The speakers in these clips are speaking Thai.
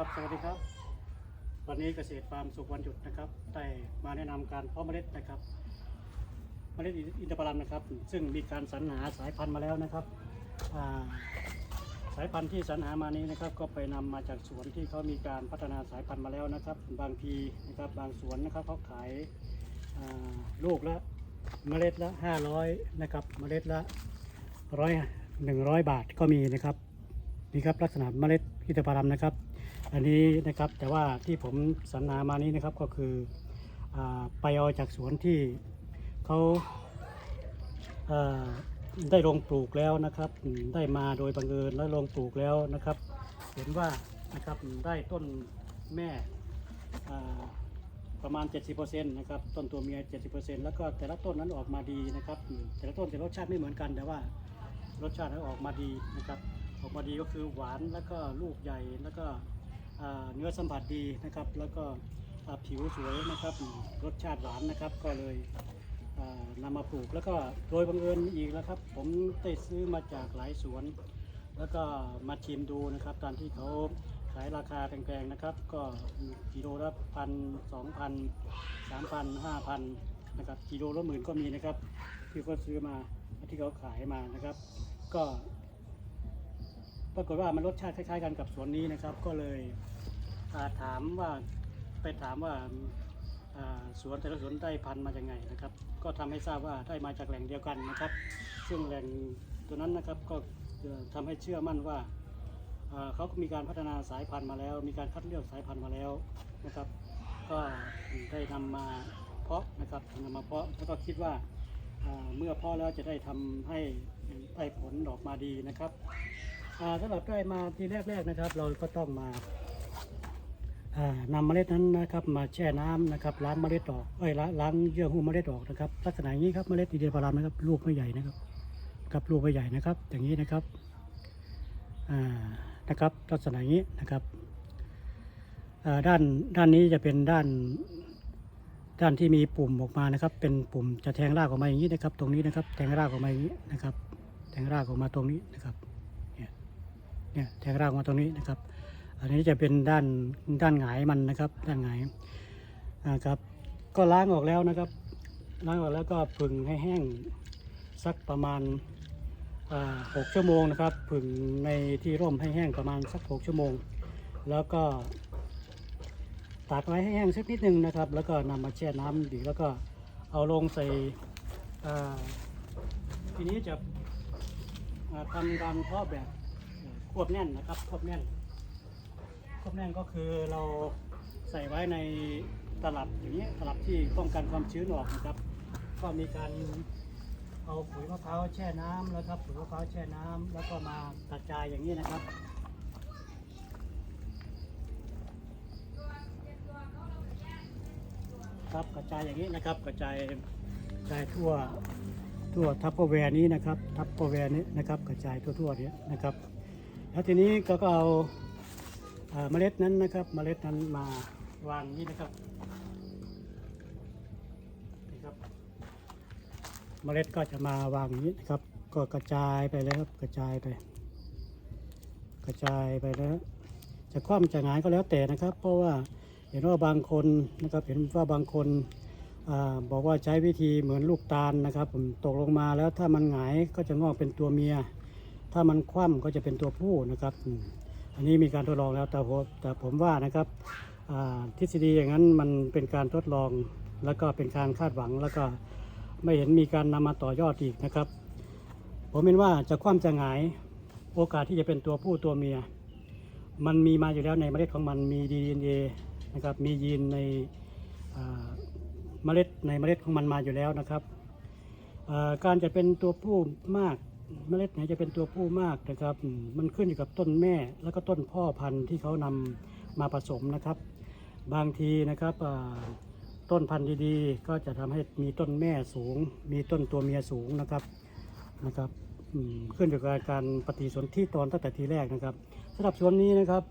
ครับสวัสดีครับ วันนี้เกษตรฟาร์มสุขวันหยุดนะครับได้มาแนะนำการเพาะเมล็ดนะครับ เมล็ดอินทผลัมนะครับ ซึ่งมีการสรรหาสายพันธุ์มาแล้วนะครับาสายพันธุ์ที่สรรหามานี้นะครับ ก็ไปนำมาจากสวนที่เขามีการพัฒนาสายพันธุ์มาแล้วนะครับ บางทีนะครับบางสวนนะครับเขาขายาลูกละเมล็ดละ 500นะครับ เมล็ดละร้อยหนึ่งร้อยบาทก็มีนะครับนี่ครับลักษณะเมล็ดอินทผลัมนะครับ อันนี้นะครับแต่ว่าที่ผมสรรหามานี้นะครับก็คืออไปเอาจากสวนที่เขาอ่าได้ลงปลูกแล้วนะครับ ได้มาโดยบังเอิญแล้วลงปลูกแล้วนะครับ เห็นว่านะครับได้ต้นแม่ประมาณ 70%นะครับต้นตัวเมีย 70%แล้วก็แต่ละต้นนั้นออกมาดีนะครับแต่ละต้นแต่รสชาติไม่เหมือนกันแต่ว่ารสชาตินั้นออกมาดีนะครับ ออกมาดีก็คือหวานแล้วก็ลูกใหญ่แล้วก็ เนื้อสัมผัสดีนะครับ แล้วก็ผิวสวยนะครับ รสชาติหวานนะครับ ก็เลยนำมาปลูกแล้วก็โดยบังเอิญอีกแล้วครับ ผมได้ซื้อมาจากหลายสวน แล้วก็มาชิมดูนะครับตามที่เขาขายราคาแพงๆนะครับ ก็กิโลละพันสองพันสามพันห้าพันนะครับกิโลละหมื่นก็มีนะครับ ที่เขาซื้อมาที่เขาขายมานะครับ ก็ ปรากฏว่ามันรสชาติคล้ายๆกันกับสวนนี้นะครับ ก็เลยาถามว่าไปถามว่าาสวนแต่ละสวนได้พันธุ์มาจากไงนะครับ ก็ทำให้ทราบว่าได้มาจากแหล่งเดียวกันนะครับ ซึ่งแหล่งตัวนั้นนะครับก็เอ่อทำให้เชื่อมั่นว่าาเขาก็มีการพัฒนาสายพันธุ์มาแล้ว มีการคัดเลือกสายพันธุ์มาแล้วนะครับ ก็ได้นำมาเพาะนะครับนำมาเพาะแล้วก็คิดว่าาเมื่อเพาะแล้วจะได้ทำให้ได้ผลออกมาดีนะครับ สำหรับได้มาทีแรกๆนะครับ เราก็ต้องมาานำเมล็ดนั้นนะครับ มาแช่น้ำนะครับล้างเมล็ดออกเอ้ยล้างล้างเยื่อหุ้มเมล็ดออกนะครับ ลักษณะอย่างนี้ครับเมล็ดอินเดียพารามนะครับลูกไม่ใหญ่นะครับครับลูกไม่ใหญ่นะครับ อย่างนี้นะครับอ่านะครับ ลักษณะอย่างนี้นะครับด้านด้านนี้จะเป็นด้านด้านที่มีปุ่มออกมานะครับ เป็นปุ่มจะแทงรากออกมาอย่างนี้นะครับ ตรงนี้นะครับ แทงรากออกมาอย่างนี้นะครับ แทงรากออกมาตรงนี้นะครับ เนี่ยแทงรากมาตรงนี้นะครับ อันนี้จะเป็นด้านด้านหงายมันนะครับ ด้านหงายนะครับ ก็ล้างออกแล้วนะครับ ล้างออกแล้วก็ผึ่งให้แห้งสักประมาณหกชั่วโมงนะครับ ผึ่งในที่ร่มให้แห้งประมาณสักหกชั่วโมง แล้วก็ตากไว้ให้แห้งสักนิดนึงนะครับ แล้วก็นำมาแช่น้ำดีแล้วก็เอาลงใส่ทีนี้จะอ่าทำการเพาะแบบ ควบแน่นนะครับควบแน่นควบแน่นก็คือเราใส่ไว้ในตลับอย่างนี้ตลับที่ป้องกันความชื้นออกนะครับ ก็มีการเอาปุ๋ยมะพร้าวแช่น้ำแล้วครับปุ๋ยมะพร้าวแช่น้ำแล้วก็มากระจายอย่างนี้นะครับครับกระจายอย่างนี้นะครับกระจายกระจายทั่วทั่วทัพเปอร์แวร์นี้นะครับ ทัพเปอร์แวร์นี้นะครับ กระจายทั่วๆเนี้นะครับ แล้วทีนี้ก็เอาอ่าเมล็ดนั้นนะครับเมล็ดนั้นมาวางนี้นะครับนี่ครับ เมล็ดก็จะมาวางนี้นะครับ ก็กระจายไปเลยครับกระจายไป กระจายไปแล้ว จะคว่ำจะหงายก็แล้วแต่นะครับ เพราะว่าเห็นว่าบางคนนะครับ เห็นว่าบางคนอบอกว่าใช้วิธีเหมือนลูกตาลนะครับ ผมตกลงมาแล้วถ้ามันหงายก็จะงอกเป็นตัวเมีย ถ้ามันคว่ำก็จะเป็นตัวผู้นะครับ อันนี้มีการทดลองแล้วแต่ผมแต่ผมว่านะครับทฤษฎีอย่างนั้นมันเป็นการทดลองแล้วก็เป็นการคาดหวังแล้วก็ไม่เห็นมีการนำมาต่อยอดอีกนะครับ ผมเห็นว่าจะคว่ำจะหงายโอกาสที่จะเป็นตัวผู้ตัวเมีย มันมีมาอยู่แล้วในเมล็ดของมันมี DNA นะครับมียีนในเมล็ดในเมล็ดของมันมาอยู่แล้วนะครับการจะเป็นตัวผู้มาก เมล็ดไหนจะเป็นตัวผู้มากนะครับ มันขึ้นอยู่กับต้นแม่แล้วก็ต้นพ่อพันธุ์ที่เขานำมาผสมนะครับ บางทีนะครับต้นพันธุ์ดีๆ ก็จะทำให้มีต้นแม่สูง มีต้นตัวเมียสูงนะครับนะครับขึ้นอยู่กับการปฏิสนธิตอนตั้งแต่ทีแรกนะครับสำหรับสวนนี้นะครับ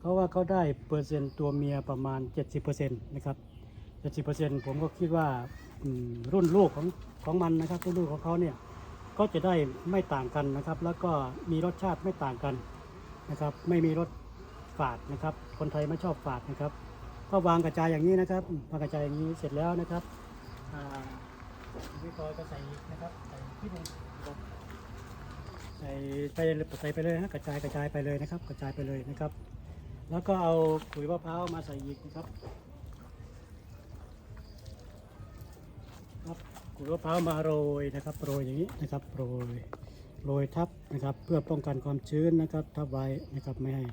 เขาว่าเขาได้เปอร์เซ็นต์ตัวเมียประมาณ 70%นะครับ70%ผมก็คิดว่ารุ่นลูกของของมันนะครับรุ่นลูกของเขาเนี่ย ก็จะได้ไม่ต่างกันนะครับ แล้วก็มีรสชาติไม่ต่างกันนะครับ ไม่มีรสฝาดนะครับ คนไทยไม่ชอบฝาดนะครับ ก็วางกระจายอย่างนี้นะครับวางกระจายอย่างนี้เสร็จแล้วนะครับพี่กอยก็ใส่อีกนะครับใส่ที่นึงนะครับใส่ไปใส่ไปเลยนะกระจายกระจายไปเลยนะครับ กระจายไปเลยนะครับ แล้วก็เอาขุยมะพร้าวมาใส่อีกนะครับครับ ขุยมะพร้าวมาโรยนะครับโรยอย่างนี้นะครับโรยโรยทับนะครับ เพื่อป้องกันความชื้นนะครับ ทับไว้นะครับไม่ให้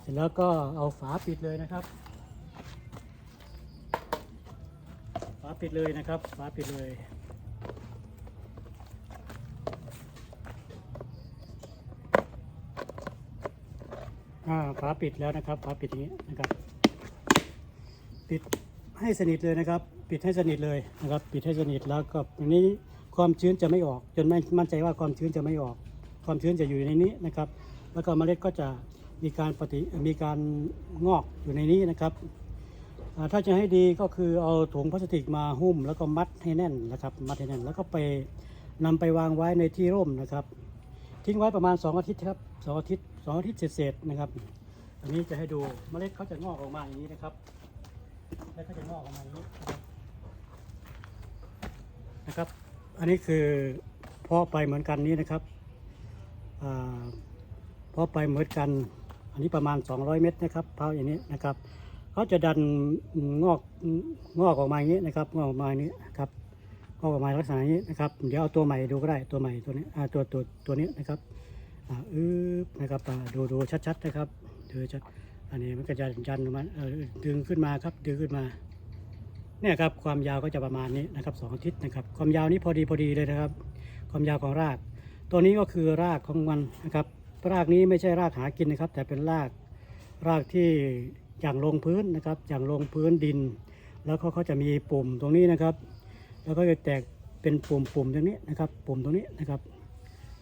เสร็จแล้วก็เอาฝาปิดเลยนะครับ ฝาปิดเลยนะครับ ฝาปิดเลยฝาปิดแล้วนะครับฝาปิดอย่างนี้นะครับ ปิดให้สนิทเลยนะครับ ปิดให้สนิทเลยนะครับปิดให้สนิทแล้วก็อย่างนี้ความชื้นจะไม่ออก จนไม่มั่นใจว่าความชื้นจะไม่ออก ความชื้นจะอยู่ในนี้นะครับ แล้วก็เมล็ดก็จะมีการปฏิมีการงอกอยู่ในนี้นะครับถ้าจะให้ดีก็คือเอาถุงพลาสติกมาหุ้ม แล้วก็มัดให้แน่นนะครับ มัดให้แน่น แล้วก็ไปนำไปวางไว้ในที่ร่มนะครับ ทิ้งไว้ประมาณ 2 อาทิตย์ครับสองอาทิตย์สองอาทิตย์เศษๆนะครับ อันนี้จะให้ดูเมล็ดเขาจะงอกออกมาอย่างนี้นะครับเมล็ดเขาจะงอกออกมาอย่างนี้ นะครับ อันนี้คือพาะไปเหมือนกันนี้นะครับอ่าเพาะไปเหมือนกัน อันนี้ประมาณ 200 เม็ดนะครับเพาอย่างนี้นะครับเขาจะดันงอกงอกออกมาอย่างนี้นะครับงอกออกมาอย่างนี้ครับงอกออกมาลักษณะอย่างนี้นะครับ เดี๋ยวเอาตัวใหม่ดูก็ได้ตัวใหม่ตัวนี้อ่าตัวตัวตัวนี้นะครับอ่าอึ๊บนะครับดูดูชัดๆนะครับดูชัดอันนี้มันก็จะยันมันเออดึงขึ้นมาครับดึงขึ้นมา เนี่ยครับความยาวก็จะประมาณนี้นะครับสองอาทิตย์นะครับ ความยาวนี้พอดีพอดีเลยนะครับ ความยาวของราก ตัวนี้ก็คือรากของมันนะครับ รากนี้ไม่ใช่รากหากินนะครับ แต่เป็นรากรากที่อย่างลงพื้นนะครับอย่างลงพื้นดิน แล้วเขาเขาจะมีปุ่มตรงนี้นะครับ แล้วก็จะแตกเป็นปุ่มปุ่มตรงนี้นะครับ ปุ่มตรงนี้นะครับ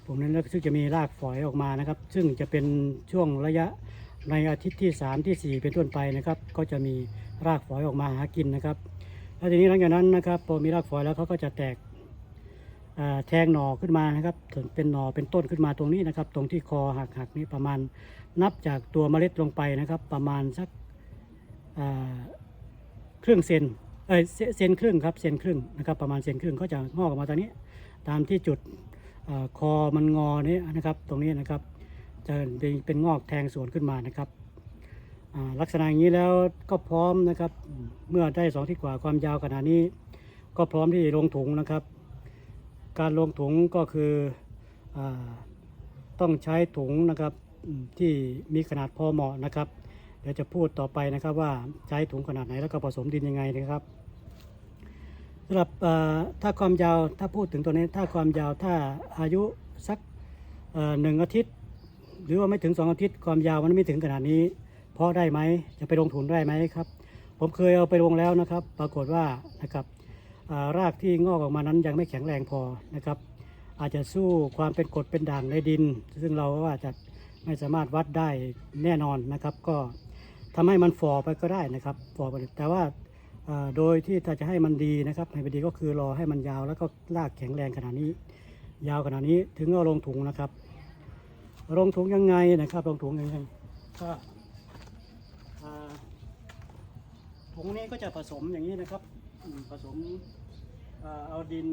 ผมนั้นแล้วซึ่งจะมีรากฝอยออกมานะครับ ซึ่งจะเป็นช่วงระยะในอาทิตย์ที่ 3 ที่ 4 เป็นต้นไปนะครับ ก็จะมีรากฝอยออกมาหากินนะครับ แล้วทีนี้หลังจากนั้นนะครับพอมีรากฝอยแล้วเขาก็จะแตกแทงหน่อขึ้นมานะครับถึงเป็นหน่อเป็นต้นขึ้นมาตรงนี้นะครับ ตรงที่คอหักหักนี้ประมาณนับจากตัวเมล็ดลงไปนะครับ ประมาณสักอ่าครึ่งเซนเอ้ยเซนครึ่งครับเซนครึ่งนะครับ ประมาณเซนครึ่งก็จะงอกออกมาตรงนี้ ตามที่จุดอคอมันงอนี่นะครับ ตรงนี้นะครับจะเป็นเป็นงอกแทงสวนขึ้นมานะครับ ลักษณะอย่างนี้แล้วก็พร้อมนะครับ เมื่อได้สองที่กว่าความยาวขนาดนี้ ก็พร้อมที่ลงถุงนะครับ การลงถุงก็คืออต้องใช้ถุงนะครับที่มีขนาดพอเหมาะนะครับ เดี๋ยวจะพูดต่อไปนะครับว่าใช้ถุงขนาดไหนแล้วก็ผสมดินยังไงนะครับสำหรับถ้าความยาวถ้าพูดถึงตัวนี้ถ้าความยาวถ้าอายุสักหนึ่งอาทิตย์ หรือว่าไม่ถึงสองอาทิตย์ ความยาวมันไม่ถึงขนาดนี้ เพาะได้ไหมจะไปลงทุนได้ไหมครับ ผมเคยเอาไปลงแล้วนะครับ ปรากฏว่านะครับารากที่งอกออกมานั้นยังไม่แข็งแรงพอนะครับ อาจจะสู้ความเป็นกรดเป็นด่างในดิน ซึ่งเราก็อาจจะไม่สามารถวัดได้แน่นอนนะครับ ก็ทำให้มันฝ่อไปก็ได้นะครับฝ่อไปแต่ว่าาโดยที่จะให้มันดีนะครับให้มันดีก็คือรอให้มันยาวแล้วก็รากแข็งแรงขนาดนี้ ยาวขนาดนี้ถึงเอาลงถุงนะครับลงถุงยังไงนะครับลงถุงยังไงก็อ่า ถุงนี้ก็จะผสมอย่างนี้นะครับ ผสมเอาดิน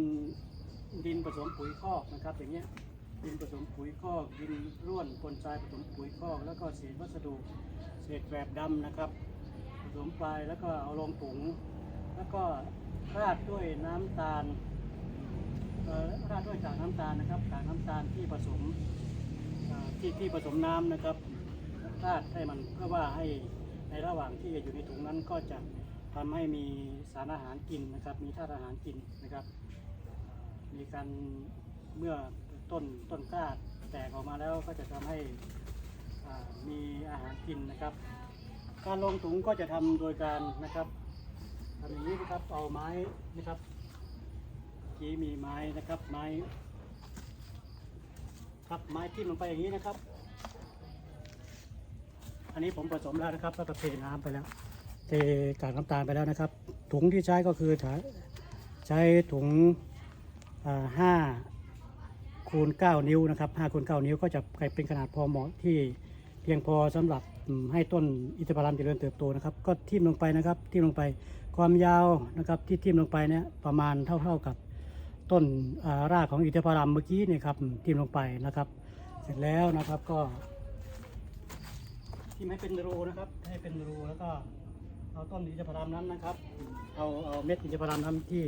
ดินผสมปุ๋ยคอกนะครับ อย่างเงี้ยดินผสมปุ๋ยคอกดินร่วนปนทรายผสมปุ๋ยคอก แล้วก็เศษวัสดุเศษแกลบดำนะครับ ผสมไปแล้วก็เอาลงถุง แล้วก็ราดด้วยน้ำตาลราดด้วยกากน้ำตาลนะครับกากน้ำตาลที่ผสมที่ที่ผสมน้ำนะครับราดให้มันเพื่อว่าให้ ในระหว่างที่อยู่ในถุงนั้นก็จะทำให้มีสารอาหารกินนะครับ มีธาตุอาหารกินนะครับ มีการเมื่อต้นต้นกล้าแตกออกมาแล้วก็จะทำให้มีอาหารกินนะครับ การลงถุงก็จะทำโดยการนะครับทำอย่างนี้นะครับเอาไม้นะครับที่มีไม้นะครับไม้ครับไม้ทิ่มลงไปอย่างนี้นะครับ อันนี้ผมผสมแล้วนะครับแล้วก็เทน้ำไปแล้ว เทกากน้ำตาลไปแล้วนะครับ ถุงที่ใช้ก็คือใช้ถุงห้าคูณเก้านิ้วนะครับห้าคูณเก้านิ้วก็จะเป็นขนาดพอเหมาะที่เพียงพอสำหรับให้ต้นอินทผลัมเจริญเติบโตนะครับ ก็ทิ่มลงไปนะครับ ทิ่มลงไปความยาวนะครับที่ทิ่มลงไปเนี่ยประมาณเท่า ๆกับต้นารากของอินทผลัมเมื่อกี้เนี่ยครับทิ่มลงไปนะครับ เสร็จแล้วนะครับก็ ทิ่มให้เป็นรูนะครับ ให้เป็นรูแล้วก็เอาต้นอินทผลัมนั้นนะครับ เอาเอาเม็ดอินทผลัมนั้นที่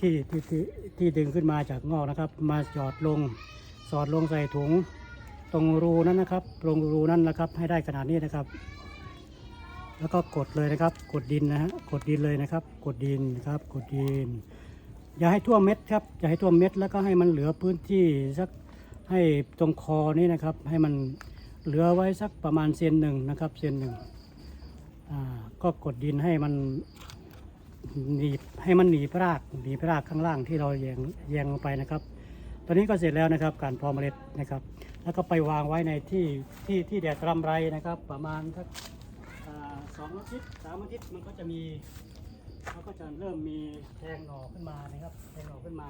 ที่ที่ที่ที่ดึงขึ้นมาจากงอกนะครับ มาหยอดลงสอดลงใส่ถุงตรงรูนั้นนะครับตรงรูนั้นนะครับ ให้ได้ขนาดนี้นะครับ แล้วก็กดเลยนะครับ กดดินนะฮะกดดินเลยนะครับ กดดินครับ กดดิน อย่าให้ท่วมเม็ดครับอย่าให้ท่วมเม็ดแล้วก็ให้มันเหลือพื้นที่สักให้ตรงคอนี่นะครับ ให้มัน เหลือไว้สักประมาณเซนหนึ่งนะครับเซนหนึ่งก็กดดินให้มันหนีบให้มันหนีบรากหนีบรากข้างล่างที่เราแยงแยงลงไปนะครับ ตอนนี้ก็เสร็จแล้วนะครับการเพาะเมล็ดนะครับ แล้วก็ไปวางไว้ในที่ที่ที่แดดรำไรนะครับ ประมาณสักอ่าสองอาทิตย์สามอาทิตย์มันก็จะมีมันก็จะเริ่มมีแทงหน่อขึ้นมานะครับแทงหน่อขึ้นมา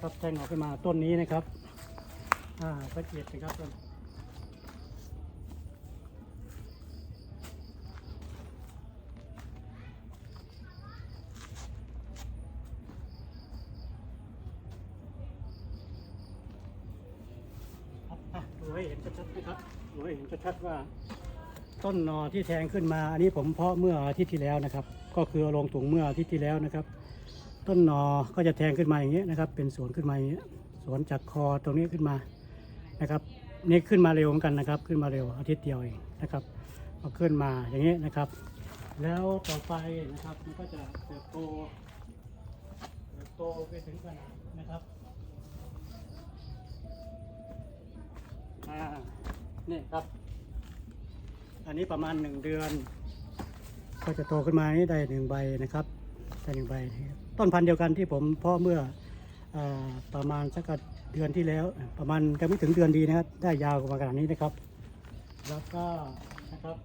ครับแทงหน่อขึ้นมาต้นนี้นะครับ อ่าสังเกตนะครับต้นครับอะดูให้เห็นชัดๆนะครับดูให้เห็นชัดๆว่า ต้นนอที่แทงขึ้นมา อันนี้ผมเพาะเมื่ออาทิตย์ที่แล้วนะครับ ก็คือลงถุงเมื่ออาทิตย์ที่แล้วนะครับ ต้นนอก็จะแทงขึ้นมาอย่างนี้ยนะครับ เป็นสวนขึ้นมาอย่างนี้ยสวนจากคอตรงนี้ขึ้นมา นะครับนี่ขึ้นมาเร็วเหมือนกันนะครับ ขึ้นมาเร็วอาทิตย์เดียวเองนะครับก็ขึ้นมาอย่างนี้นะครับ แล้วต่อไปนะครับมันก็จะเติบโตเติบโตไปถึงขนาดนะครับอ่านี่ครับ อันนี้ประมาณหนึ่งเดือน ก็จะโตขึ้นมานี่ได้หนึ่งใบนะครับได้หนึ่งใบต้นพันธุ์เดียวกันที่ผมเพาะเมื่ออประมาณสัก เดือนที่แล้ว ประมาณจะไม่ถึงเดือนดีนะครับ ได้ยาวกว่าขนาดนี้นะครับ แล้วก็นะครับ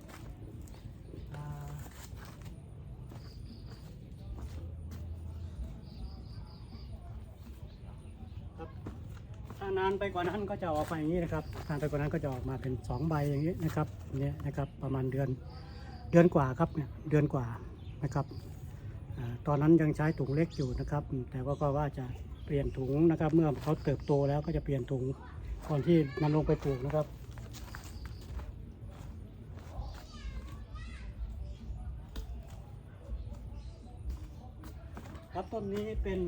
ถ้านานไปกว่านั้นก็จะออกมาอย่างนี้นะครับนานไปกว่านั้นก็จะออกมาเป็นสองใบอย่างนี้นะครับเนี่ยนะครับประมาณเดือนเดือนกว่าครับเนี่ยเดือนกว่านะครับตอนนั้นยังใช้ถุงเล็กอยู่นะครับ แต่ว่าก็ว่าจะ ปลี่ยนถุงนะครับ เมื่อเขาเติบโตแล้วก็จะเปลี่ยนถุงก่อนที่นำลงไปปลูกนะครับครับต้นนี้เป็น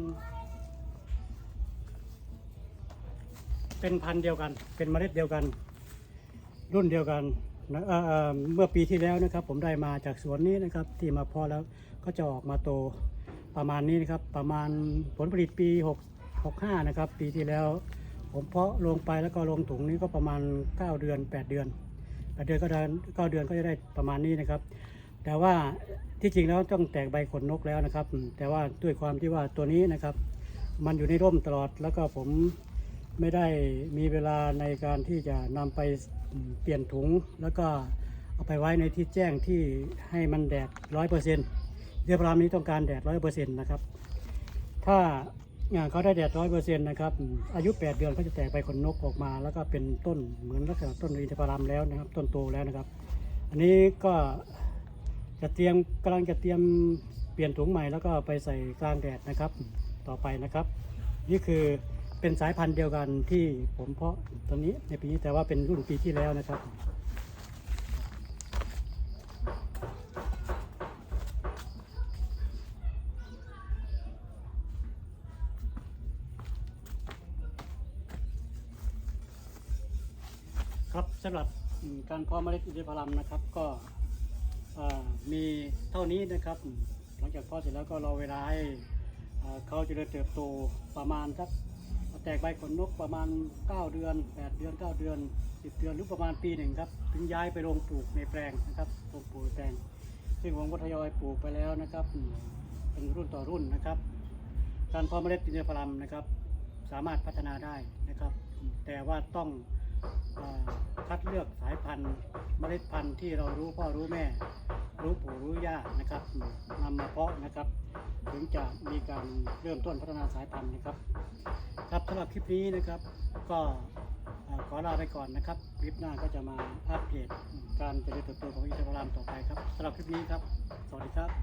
เป็นพันธุ์เดียวกัน เป็นเมล็ดเดียวกัน รุ่นเดียวกันนะเเเมื่อปีที่แล้วนะครับ ผมได้มาจากสวนนี้นะครับ ที่มาพอแล้วก็จะออกมาโตประมาณนี้นะครับ ประมาณผลผลิตปี6 65 นะครับ ปีที่แล้ว ผมเพาะลงไปแล้วก็ลงถุงนี้ก็ประมาณ 9 เดือน 8 เดือน8เดือนก็เดือน9เดือนก็จะได้ประมาณนี้นะครับ แต่ว่าที่จริงแล้วต้องแตกใบขนนกแล้วนะครับ แต่ว่าด้วยความที่ว่าตัวนี้นะครับ มันอยู่ในร่มตลอดแล้วก็ผมไม่ได้มีเวลาในการที่จะนำไปเปลี่ยนถุง แล้วก็เอาไปไว้ในที่แจ้งที่ให้มันแดดร้อยเปอร์เซ็นต์เรียบรามนี้ต้องการแดดร้อยเปอร์เซ็นต์นะครับ ถ้า เขาได้แดดร้อยเปอร์เซ็นต์นะครับ อายุ 8 เดือนเขาจะแตกใบขนนกออกมา แล้วก็เป็นต้นเหมือนลักษณะต้นอินทผลัมแล้วนะครับ ต้นโตแล้วนะครับ อันนี้ก็จะเตรียมกำลังจะเตรียมเปลี่ยนถุงใหม่แล้วก็ไปใส่กลางแดดนะครับ ต่อไปนะครับ นี่คือเป็นสายพันธุ์เดียวกันที่ผมเพาะตอนนี้ในปีนี้แต่ว่าเป็นรุ่นปีที่แล้วนะครับ ครับสำหรับการเพาะเมล็ดอินทผลัมนะครับก็มีเท่านี้นะครับ หลังจากเพาะเสร็จแล้วก็รอเวลาให้เขาเจะเริญเติบโตประมาณสักแตกใบขนนกประมาณ 9 เดือน 8 เดือน 9 เดือน 10 เดือนหรือประมาณปีหนึ่งครับ ถึงย้ายไปลงปลูกในแปลงนะครับลงปลูกแปลง ซึ่งผมก็ทยอยปลูกไปแล้วนะครับ เป็นรุ่นต่อรุ่นนะครับ การเพาะเมล็ดอินทผลัมนะครับ สามารถพัฒนาได้นะครับ แต่ว่าต้อง คัดเลือกสายพันธุ์เมล็ดพันธุ์ที่เรารู้พ่อรู้แม่ รู้ปู่รู้ย่านะครับนำมาเพาะนะครับ ถึงจะมีการเริ่มต้นพัฒนาสายพันธุ์นะครับ ครับสำหรับคลิปนี้นะครับ ก็ขอลาไปก่อนนะครับคลิปหน้าก็จะมาอัปเดตการเจริญเติบโตของอินทผลัมต่อไปครับสำหรับคลิปนี้ครับ สวัสดีครับ